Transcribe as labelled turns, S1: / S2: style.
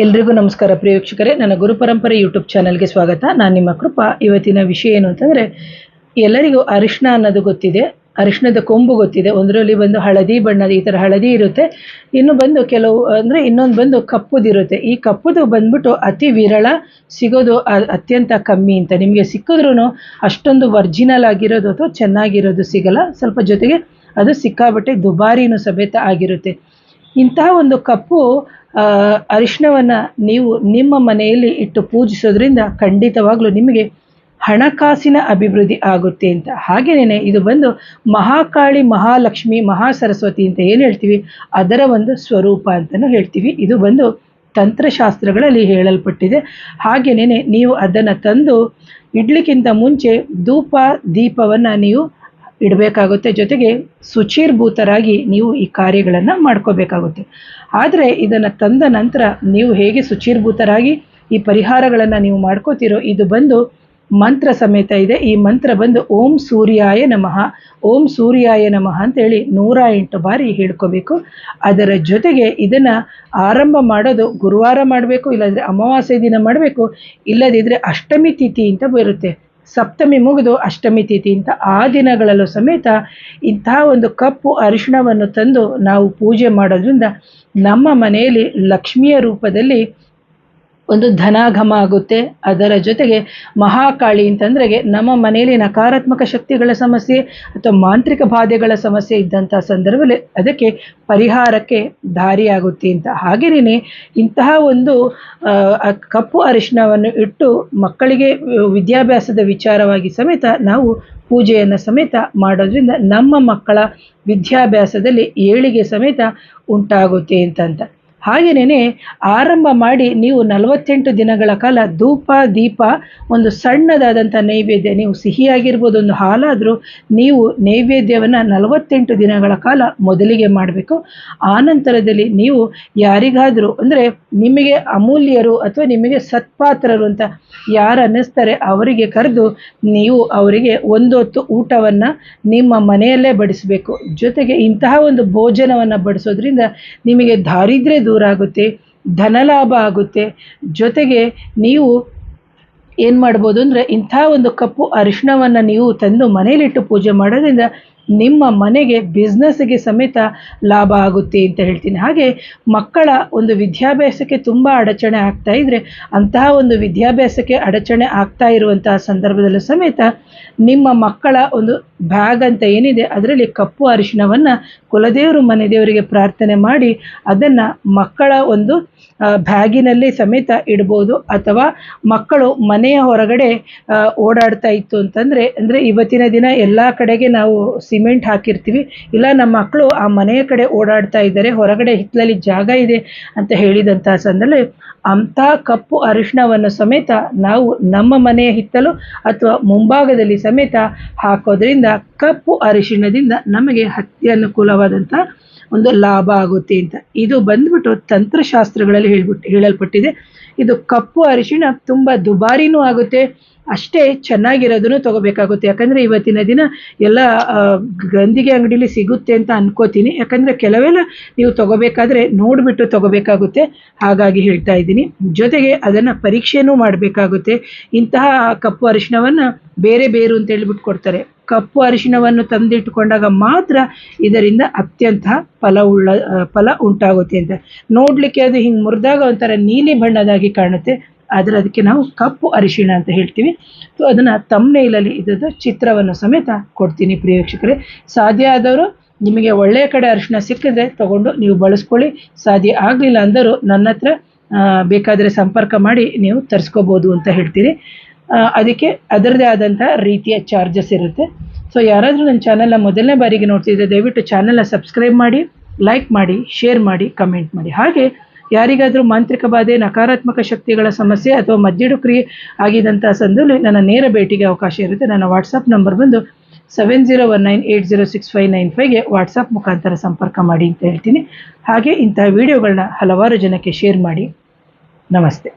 S1: ಎಲ್ರಿಗೂ ನಮಸ್ಕಾರ. ಪ್ರೇಕ್ಷಕರೇ ನನ್ನ ಗುರು ಪರಂಪರೆ ಯೂಟ್ಯೂಬ್ ಚಾನಲ್ಗೆ ಸ್ವಾಗತ. ನಾನು ನಿಮ್ಮ ಕೃಪಾ. ಇವತ್ತಿನ ವಿಷಯ ಏನು ಅಂತಂದರೆ, ಎಲ್ಲರಿಗೂ ಅರಿಶಿನ ಅನ್ನೋದು ಗೊತ್ತಿದೆ. ಅರಿಶಿಣದ ಕೊಂಬು ಗೊತ್ತಿದೆ. ಒಂದರಲ್ಲಿ ಬಂದು ಹಳದಿ ಬಣ್ಣದ ಈ ಥರ ಹಳದಿ ಇರುತ್ತೆ. ಇನ್ನು ಬಂದು ಕೆಲವು, ಅಂದರೆ ಇನ್ನೊಂದು ಬಂದು ಕಪ್ಪುದಿರುತ್ತೆ ಈ ಕಪ್ಪುದು ಬಂದ್ಬಿಟ್ಟು ಅತಿ ವಿರಳ, ಸಿಗೋದು ಅತ್ಯಂತ ಕಮ್ಮಿ ಅಂತ. ನಿಮಗೆ ಸಿಕ್ಕಿದ್ರೂ ಅಷ್ಟೊಂದು ವರ್ಜಿನಲ್ ಆಗಿರೋದು ಅಥವಾ ಚೆನ್ನಾಗಿರೋದು ಸಿಗಲ್ಲ. ಸ್ವಲ್ಪ ಜೊತೆಗೆ ಅದು ಸಿಕ್ಕಾಬಟ್ಟೆ ದುಬಾರಿನೂ ಸಮೇತ ಆಗಿರುತ್ತೆ. ಇಂತಹ ಒಂದು ಕಪ್ಪು ಅರಿಶಿಣವನ್ನು ನೀವು ನಿಮ್ಮ ಮನೆಯಲ್ಲಿ ಇಟ್ಟು ಪೂಜಿಸೋದ್ರಿಂದ ಖಂಡಿತವಾಗಲೂ ನಿಮಗೆ ಹಣಕಾಸಿನ ಅಭಿವೃದ್ಧಿ ಆಗುತ್ತೆ ಅಂತ. ಹಾಗೇನೇ ಇದು ಬಂದು ಮಹಾಕಾಳಿ ಮಹಾಲಕ್ಷ್ಮಿ ಮಹಾ ಸರಸ್ವತಿ ಅಂತ ಏನು ಹೇಳ್ತೀವಿ? ಅದರ ಒಂದು ಸ್ವರೂಪ ಅಂತಲೂ ಹೇಳ್ತೀವಿ. ಇದು ಬಂದು ತಂತ್ರಶಾಸ್ತ್ರಗಳಲ್ಲಿ ಹೇಳಲ್ಪಟ್ಟಿದೆ. ಹಾಗೇನೇ ನೀವು ಅದನ್ನು ತಂದು ಇಡ್ಲಿಕ್ಕಿಂತ ಮುಂಚೆ ಧೂಪ ದೀಪವನ್ನು ನೀವು ಇಡಬೇಕಾಗುತ್ತೆ. ಜೊತೆಗೆ ಶುಚಿರ್ಭೂತರಾಗಿ ನೀವು ಈ ಕಾರ್ಯಗಳನ್ನು ಮಾಡ್ಕೋಬೇಕಾಗುತ್ತೆ. ಆದರೆ ಇದನ್ನು ತಂದ ನಂತರ ನೀವು ಹೇಗೆ ಶುಚಿರ್ಭೂತರಾಗಿ ಈ ಪರಿಹಾರಗಳನ್ನು ನೀವು ಮಾಡ್ಕೋತಿರೋ, ಇದು ಬಂದು ಮಂತ್ರ ಸಮೇತ ಇದೆ. ಈ ಮಂತ್ರ ಬಂದು ಓಂ ಸೂರ್ಯಾಯ ನಮಃ. ಓಂ ಸೂರ್ಯಾಯ ನಮಃ ಅಂತೇಳಿ ನೂರ ಎಂಟು ಬಾರಿ ಹೇಳ್ಕೋಬೇಕು. ಅದರ ಜೊತೆಗೆ ಇದನ್ನು ಆರಂಭ ಮಾಡೋದು ಗುರುವಾರ ಮಾಡಬೇಕು, ಇಲ್ಲದ್ರೆ ಅಮಾವಾಸ್ಯೆ ದಿನ ಮಾಡಬೇಕು. ಇಲ್ಲದಿದ್ದರೆ ಅಷ್ಟಮಿ ತಿಥಿ ಅಂತ ಬರುತ್ತೆ. ಸಪ್ತಮಿ ಮುಗಿದು ಅಷ್ಟಮಿ ತಿಥಿ ಅಂತ ಆ ದಿನಗಳಲ್ಲೂ ಸಮೇತ ಇಂತಹ ಒಂದು ಕಪ್ಪು ಅರಿಶಿಣವನ್ನು ತಂದು ನಾವು ಪೂಜೆ ಮಾಡೋದ್ರಿಂದ ನಮ್ಮ ಮನೆಯಲ್ಲಿ ಲಕ್ಷ್ಮಿಯ ರೂಪದಲ್ಲಿ ಒಂದು ಧನಾಗಮ ಆಗುತ್ತೆ. ಅದರ ಜೊತೆಗೆ ಮಹಾಕಾಳಿ ಅಂತಂದ್ರೆ ನಮ್ಮ ಮನೆಯಲ್ಲಿ ನಕಾರಾತ್ಮಕ ಶಕ್ತಿಗಳ ಸಮಸ್ಯೆ ಅಥವಾ ಮಾಂತ್ರಿಕ ಬಾಧೆಗಳ ಸಮಸ್ಯೆ ಇದ್ದಂಥ ಸಂದರ್ಭದಲ್ಲಿ ಅದಕ್ಕೆ ಪರಿಹಾರಕ್ಕೆ ದಾರಿಯಾಗುತ್ತೆ ಅಂತ. ಹಾಗೆಯೇ ಇಂತಹ ಒಂದು ಕಪ್ಪು ಅರಿಶಿಣವನ್ನು ಇಟ್ಟು ಮಕ್ಕಳಿಗೆ ವಿದ್ಯಾಭ್ಯಾಸದ ವಿಚಾರವಾಗಿ ಸಮೇತ ನಾವು ಪೂಜೆಯನ್ನು ಸಮೇತ ಮಾಡೋದ್ರಿಂದ ನಮ್ಮ ಮಕ್ಕಳ ವಿದ್ಯಾಭ್ಯಾಸದಲ್ಲಿ ಏಳಿಗೆ ಸಮೇತ ಉಂಟಾಗುತ್ತೆ ಅಂತಂತ. ಹಾಗೆಯೇ ಆರಂಭ ಮಾಡಿ ನೀವು ನಲವತ್ತೆಂಟು ದಿನಗಳ ಕಾಲ ಧೂಪ, ದೀಪ, ಒಂದು ಸಣ್ಣದಾದಂಥ ನೈವೇದ್ಯ, ನೀವು ಸಿಹಿಯಾಗಿರ್ಬೋದು, ಒಂದು ಹಾಲಾದರೂ ನೀವು ನೈವೇದ್ಯವನ್ನು ನಲವತ್ತೆಂಟು ದಿನಗಳ ಕಾಲ ಮೊದಲಿಗೆ ಮಾಡಬೇಕು. ಆನಂತರದಲ್ಲಿ ನೀವು ಯಾರಿಗಾದರೂ, ಅಂದರೆ ನಿಮಗೆ ಅಮೂಲ್ಯರು ಅಥವಾ ನಿಮಗೆ ಸತ್ಪಾತ್ರರು ಅಂತ ಯಾರು ಅನ್ನಿಸ್ತಾರೆ, ಅವರಿಗೆ ಕರೆದು ನೀವು ಅವರಿಗೆ ಒಂದೊತ್ತು ಊಟವನ್ನು ನಿಮ್ಮ ಮನೆಯಲ್ಲೇ ಬಡಿಸಬೇಕು. ಜೊತೆಗೆ ಇಂತಹ ಒಂದು ಭೋಜನವನ್ನು ಬಡಿಸೋದ್ರಿಂದ ನಿಮಗೆ ದಾರಿದ್ರ್ಯ ದೂರ ಆಗುತ್ತೆ ಧನಲಾಭ ಆಗುತ್ತೆ. ಜೊತೆಗೆ ನೀವು ಏನು ಮಾಡ್ಬೋದು ಅಂದರೆ ಇಂಥ ಒಂದು ಕಪ್ಪು ಅರಿಶಿಣವನ್ನು ನೀವು ತಂದು ಮನೆಯಲ್ಲಿಟ್ಟು ಪೂಜೆ ಮಾಡೋದ್ರಿಂದ ನಿಮ್ಮ ಮನೆಗೆ ಬಿಸ್ನೆಸ್ಗೆ ಸಮೇತ ಲಾಭ ಆಗುತ್ತೆ ಅಂತ ಹೇಳ್ತೀನಿ. ಹಾಗೆ ಮಕ್ಕಳ ಒಂದು ವಿದ್ಯಾಭ್ಯಾಸಕ್ಕೆ ತುಂಬ ಅಡಚಣೆ ಆಗ್ತಾ ಇದ್ದರೆ ಅಂತಹ ಒಂದು ವಿದ್ಯಾಭ್ಯಾಸಕ್ಕೆ ಅಡಚಣೆ ಆಗ್ತಾ ಇರುವಂತಹ ಸಂದರ್ಭದಲ್ಲೂ ಸಮೇತ ನಿಮ್ಮ ಮಕ್ಕಳ ಒಂದು ಬ್ಯಾಗ್ ಅಂತ ಏನಿದೆ ಅದರಲ್ಲಿ ಕಪ್ಪು ಅರಿಶಿಣವನ್ನು ಕುಲದೇವರು ಮನೆ ದೇವರಿಗೆ ಪ್ರಾರ್ಥನೆ ಮಾಡಿ ಅದನ್ನು ಮಕ್ಕಳ ಒಂದು ಬ್ಯಾಗಿನಲ್ಲಿ ಸಮೇತ ಇಡ್ಬೋದು. ಅಥವಾ ಮಕ್ಕಳು ಮನೆಯ ಹೊರಗಡೆ ಓಡಾಡ್ತಾ ಇತ್ತು ಅಂತಂದರೆ, ಅಂದರೆ ಇವತ್ತಿನ ದಿನ ಎಲ್ಲ ಕಡೆಗೆ ನಾವು ಸಿಮೆಂಟ್ ಹಾಕಿರ್ತೀವಿ. ಇಲ್ಲ, ನಮ್ಮ ಮಕ್ಕಳು ಆ ಮನೆಯ ಕಡೆ ಓಡಾಡ್ತಾ ಇದ್ದಾರೆ, ಹೊರಗಡೆ ಹಿತ್ತಲಲ್ಲಿ ಜಾಗ ಇದೆ ಅಂತ ಹೇಳಿದಂತಹ ಸಂದರ್ಭದಲ್ಲಿ ಅಂಥ ಕಪ್ಪು ಅರಿಶಿಣವನ್ನು ಸಮೇತ ನಾವು ನಮ್ಮ ಮನೆಯ ಹಿತ್ತಲು ಅಥವಾ ಮುಂಭಾಗದಲ್ಲಿ ಸಮೇತ ಹಾಕೋದ್ರಿಂದ ಕಪ್ಪು ಅರಿಶಿಣದಿಂದ ನಮಗೆ ಅತ್ಯನುಕೂಲವಾದಂಥ ಒಂದು ಲಾಭ ಆಗುತ್ತೆ ಅಂತ. ಇದು ಬಂದ್ಬಿಟ್ಟು ತಂತ್ರಶಾಸ್ತ್ರಗಳಲ್ಲಿ ಹೇಳ್ಬಿಟ್ಟು ಹೇಳಲ್ಪಟ್ಟಿದೆ. ಇದು ಕಪ್ಪು ಅರಿಶಿಣ ತುಂಬ ದುಬಾರಿನೂ ಆಗುತ್ತೆ, ಅಷ್ಟೇ ಚೆನ್ನಾಗಿರೋದನ್ನು ತಗೋಬೇಕಾಗುತ್ತೆ. ಯಾಕಂದರೆ ಇವತ್ತಿನ ದಿನ ಎಲ್ಲ ಗಂದಿಗೆ ಅಂಗಡಿಲಿ ಸಿಗುತ್ತೆ ಅಂತ ಅನ್ಕೋತೀನಿ. ಯಾಕಂದರೆ ಕೆಲವೆಲ್ಲ ನೀವು ತಗೋಬೇಕಾದ್ರೆ ನೋಡಿಬಿಟ್ಟು ತಗೋಬೇಕಾಗುತ್ತೆ. ಹಾಗಾಗಿ ಹೇಳ್ತಾ ಇದ್ದೀನಿ. ಜೊತೆಗೆ ಅದನ್ನು ಪರೀಕ್ಷೆನೂ ಮಾಡಬೇಕಾಗುತ್ತೆ. ಇಂತಹ ಕಪ್ಪು ಅರಿಶಿಣವನ್ನು ಬೇರೆ ಬೇರು ಅಂತ ಹೇಳ್ಬಿಟ್ಟು ಕೊಡ್ತಾರೆ. ಕಪ್ಪು ಅರಿಶಿಣವನ್ನು ತಂದಿಟ್ಟುಕೊಂಡಾಗ ಮಾತ್ರ ಇದರಿಂದ ಅತ್ಯಂತ ಫಲವುಳ್ಳ ಉಳ್ಳ ಫಲ ಉಂಟಾಗುತ್ತೆ ಅಂತ. ನೋಡಲಿಕ್ಕೆ ಅದು ಹಿಂಗೆ ಮುರಿದಾಗ ಒಂಥರ ನೀಲಿ ಬಣ್ಣದಾಗಿ ಕಾಣುತ್ತೆ. ಆದರೆ ಅದಕ್ಕೆ ನಾವು ಕಪ್ಪು ಅರಿಶಿಣ ಅಂತ ಹೇಳ್ತೀವಿ. ಸೊ, ಅದನ್ನು ತಮ್ಮನೇಲಲ್ಲಿ ಇದ್ದದ್ದು ಚಿತ್ರವನ್ನು ಸಮೇತ ಕೊಡ್ತೀನಿ ಪ್ರಿಯ ಸಾಧ್ಯ ಆದವರು ನಿಮಗೆ ಒಳ್ಳೆಯ ಕಡೆ ಅರಿಶಿಣ ಸಿಕ್ಕಿದ್ರೆ ತಗೊಂಡು ನೀವು ಬಳಸ್ಕೊಳ್ಳಿ. ಸಾಧ್ಯ ಆಗಲಿಲ್ಲ ಅಂದರೂ ನನ್ನ ಹತ್ರ ಬೇಕಾದರೆ ಸಂಪರ್ಕ ಮಾಡಿ ನೀವು ತರಿಸ್ಕೋಬೋದು ಅಂತ ಹೇಳ್ತೀನಿ ಅದಕ್ಕೆ ಅದರದೇ ಆದಂತಹ ರೀತಿಯ ಚಾರ್ಜಸ್ ಇರುತ್ತೆ. ಸೊ ಯಾರಾದರೂ ನನ್ನ ಚಾನಲ್ನ ಮೊದಲನೇ ಬಾರಿಗೆ ನೋಡ್ತಿದ್ರೆ ದಯವಿಟ್ಟು ಚಾನಲ್ನ ಸಬ್ಸ್ಕ್ರೈಬ್ ಮಾಡಿ ಲೈಕ್ ಮಾಡಿ ಶೇರ್ ಮಾಡಿ ಕಮೆಂಟ್ ಮಾಡಿ. ಹಾಗೆ ಯಾರಿಗಾದರೂ ಮಾಂತ್ರಿಕ ಬಾಧೆ, ನಕಾರಾತ್ಮಕ ಶಕ್ತಿಗಳ ಸಮಸ್ಯೆ ಅಥವಾ ಮದ್ದಿಡು ಕ್ರಿಯೆ ಆಗಿದಂಥ ಸಂದರ್ಭದಲ್ಲಿ ನನ್ನ ನೇರ ಭೇಟಿಗೆ ಅವಕಾಶ ಇರುತ್ತೆ. ನನ್ನ ವಾಟ್ಸಪ್ ನಂಬರ್ ಬಂದು seven zero one nine eight zero six five nine ಫೈವ್ಗೆ WhatsApp ಮುಖಾಂತರ ಸಂಪರ್ಕ ಮಾಡಿ ಅಂತ ಹೇಳ್ತೀನಿ. ಹಾಗೆ ಇಂತಹ ವಿಡಿಯೋಗಳನ್ನ ಹಲವಾರು ಜನಕ್ಕೆ ಶೇರ್ ಮಾಡಿ. ನಮಸ್ತೆ.